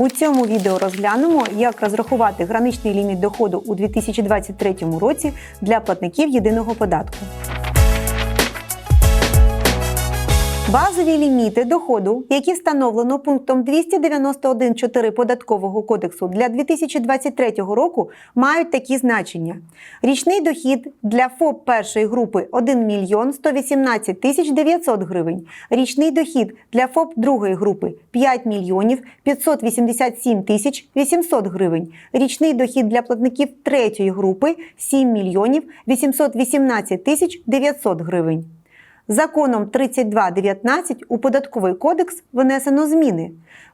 У цьому відео розглянемо, як розрахувати граничний ліміт доходу у 2023 році для платників єдиного податку. Базові ліміти доходу, які встановлено пунктом 291.4 податкового кодексу для 2023 року, мають такі значення: річний дохід для ФОП першої групи 1 мільйон 118 тисяч 900 гривень, річний дохід для ФОП другої групи 5 мільйонів 587 тисяч 800 гривень, річний дохід для платників третьої групи 7 мільйонів 818 тисяч 900 гривень. Законом 32.19 у податковий кодекс внесено зміни.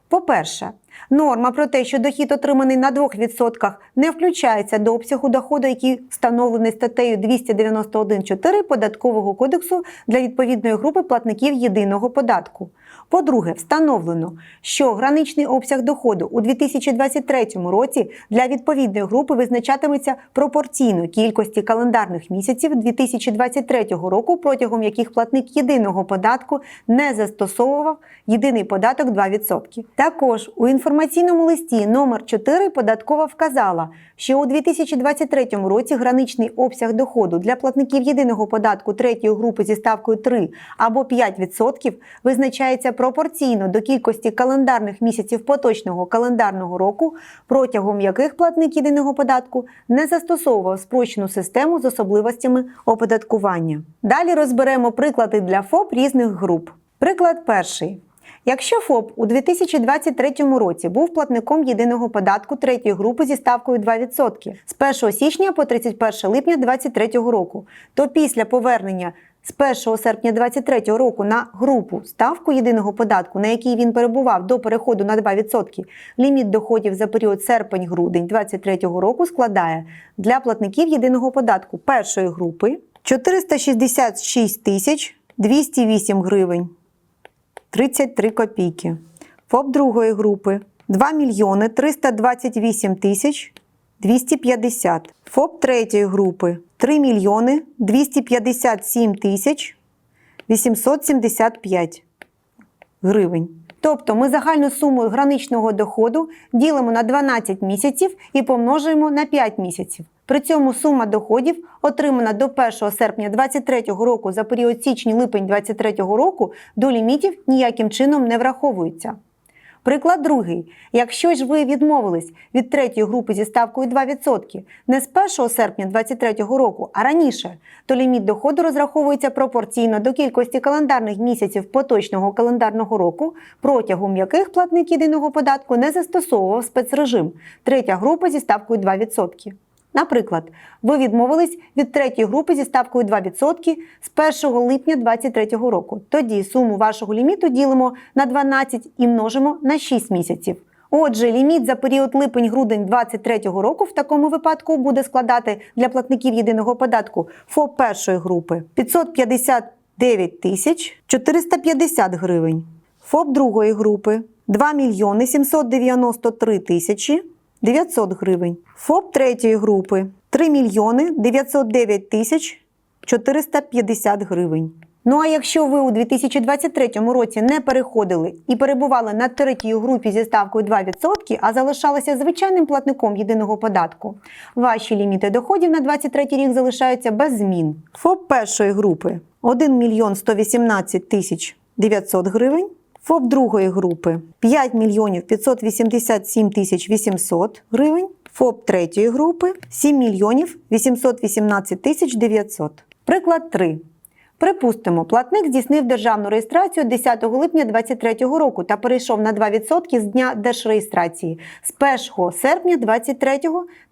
По-перше, норма про те, що дохід отриманий на 2% не включається до обсягу доходу, який встановлений статтею 291.4 податкового кодексу для відповідної групи платників єдиного податку. По-друге, встановлено, що граничний обсяг доходу у 2023 році для відповідної групи визначатиметься пропорційно кількості календарних місяців 2023 року, протягом яких платник єдиного податку не застосовував єдиний податок 2%. Також у інформаційному листі номер 4 податкова вказала, що у 2023 році граничний обсяг доходу для платників єдиного податку третьої групи зі ставкою 3 або 5% визначається пропорційно до кількості календарних місяців поточного календарного року, протягом яких платник єдиного податку не застосовував спрощену систему з особливостями оподаткування. Далі розберемо приклади для ФОП різних груп. Приклад перший. Якщо ФОП у 2023 році був платником єдиного податку третьої групи зі ставкою 2% з 1 січня по 31 липня 2023 року, то після повернення з 1 серпня 2023 року на групу ставку єдиного податку, на якій він перебував до переходу на 2%, ліміт доходів за період серпень-грудень 2023 року складає для платників єдиного податку першої групи 466 тисяч 208 гривень. 33 копійки. ФОП другої групи 2 мільйони 328 тисяч 250. ФОП третьої групи 3 мільйони 257 тисяч 875 гривень. Тобто ми загальну суму граничного доходу ділимо на 12 місяців і помножуємо на 5 місяців. При цьому сума доходів, отримана до 1 серпня 2023 року за період січень-липень 2023 року, до лімітів ніяким чином не враховується. Приклад другий. Якщо ж ви відмовились від третьої групи зі ставкою 2% не з 1 серпня 2023 року, а раніше, то ліміт доходу розраховується пропорційно до кількості календарних місяців поточного календарного року, протягом яких платник єдиного податку не застосовував спецрежим третя група зі ставкою 2%. Наприклад, ви відмовились від третьої групи зі ставкою 2% з 1 липня 2023 року. Тоді суму вашого ліміту ділимо на 12 і множимо на 6 місяців. Отже, ліміт за період липень-грудень 2023 року в такому випадку буде складати для платників єдиного податку ФОП першої групи 559 тисяч 450 гривень, ФОП другої групи 2 мільйони 793 тисячі 900 гривень. ФОП третьої групи 3 мільйони 909 тисяч 450 гривень. Ну а якщо ви у 2023 році не переходили і перебували на третій групі зі ставкою 2%, а залишалися звичайним платником єдиного податку, ваші ліміти доходів на 2023 рік залишаються без змін. ФОП першої групи 1 мільйон 118 тисяч 900 гривень. ФОП другої групи 5 мільйонів 587 тисяч 800 гривень. ФОП третьої групи 7 мільйонів 818 тисяч 900. Приклад 3. Припустимо, платник здійснив державну реєстрацію 10 липня 2023 року та перейшов на 2% з дня держреєстрації. З 1 серпня 2023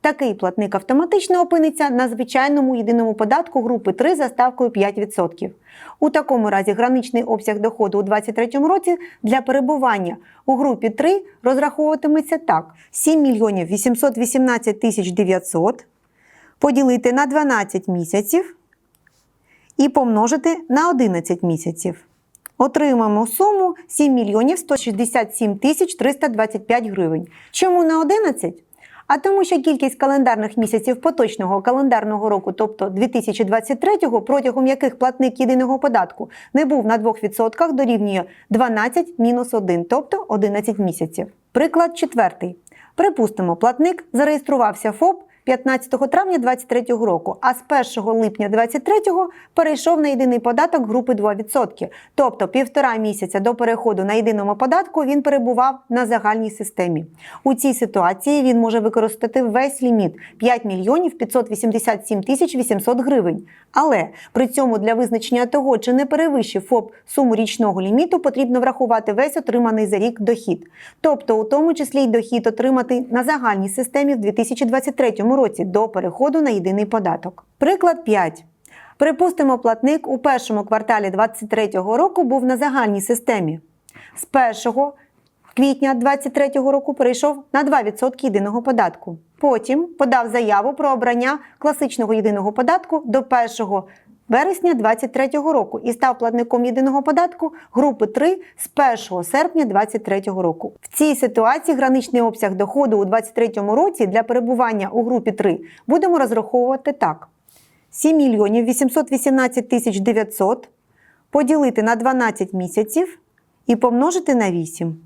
такий платник автоматично опиниться на звичайному єдиному податку групи 3 за ставкою 5%. У такому разі граничний обсяг доходу у 2023 році для перебування у групі 3 розраховуватиметься так: 7 мільйонів 818 тисяч 900 поділити на 12 місяців і помножити на 11 місяців. Отримаємо суму 7 мільйонів 167 тисяч 325 гривень. Чому на 11? А тому, що кількість календарних місяців поточного календарного року, тобто 2023-го, протягом яких платник єдиного податку не був на 2%, дорівнює 12 мінус 1, тобто 11 місяців. Приклад четвертий. Припустимо, платник зареєструвався ФОП 15 травня 2023 року, а з 1 липня 2023 перейшов на єдиний податок групи 2%. Тобто півтора місяця до переходу на єдиному податку він перебував на загальній системі. У цій ситуації він може використати весь ліміт 5 мільйонів 587 тисяч 800 гривень. Але при цьому для визначення того, чи не перевищив ФОП суму річного ліміту, потрібно врахувати весь отриманий за рік дохід. Тобто, у тому числі й дохід отримати на загальній системі в 2023 році до переходу на єдиний податок. Приклад 5. Припустимо, платник у першому кварталі 2023 року був на загальній системі. З 1 квітня 2023 року перейшов на 2% єдиного податку. Потім подав заяву про обрання класичного єдиного податку до 1 вересня 2023 року і став платником єдиного податку групи 3 з 1 серпня 2023 року. В цій ситуації граничний обсяг доходу у 2023 році для перебування у групі 3 будемо розраховувати так: 7 мільйонів 818 тисяч 900 поділити на 12 місяців і помножити на 8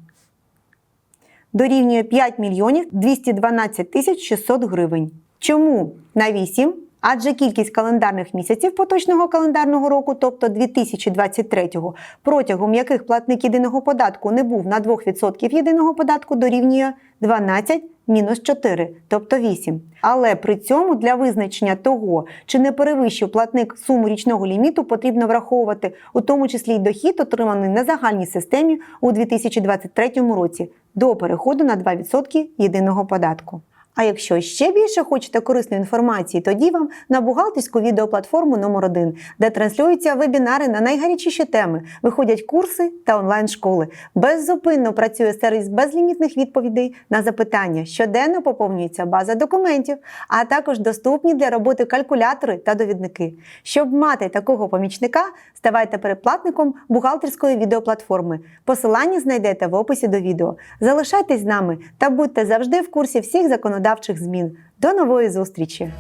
дорівнює 5 мільйонів 212 тисяч 600 гривень. Чому на 8? Адже кількість календарних місяців поточного календарного року, тобто 2023-го, протягом яких платник єдиного податку не був на 2% єдиного податку, дорівнює 12 мінус 4, тобто 8. Але при цьому для визначення того, чи не перевищив платник суму річного ліміту, потрібно враховувати у тому числі й дохід, отриманий на загальній системі у 2023 році до переходу на 2% єдиного податку. А якщо ще більше хочете корисної інформації, тоді вам на бухгалтерську відеоплатформу номер 1 де транслюються вебінари на найгарячіші теми, виходять курси та онлайн-школи. Беззупинно працює сервіс безлімітних відповідей на запитання. Щоденно поповнюється база документів, а також доступні для роботи калькулятори та довідники. Щоб мати такого помічника, ставайте передплатником бухгалтерської відеоплатформи. Посилання знайдете в описі до відео. Залишайтесь з нами та будьте завжди в курсі всіх законодавчих змін. До нової зустрічі!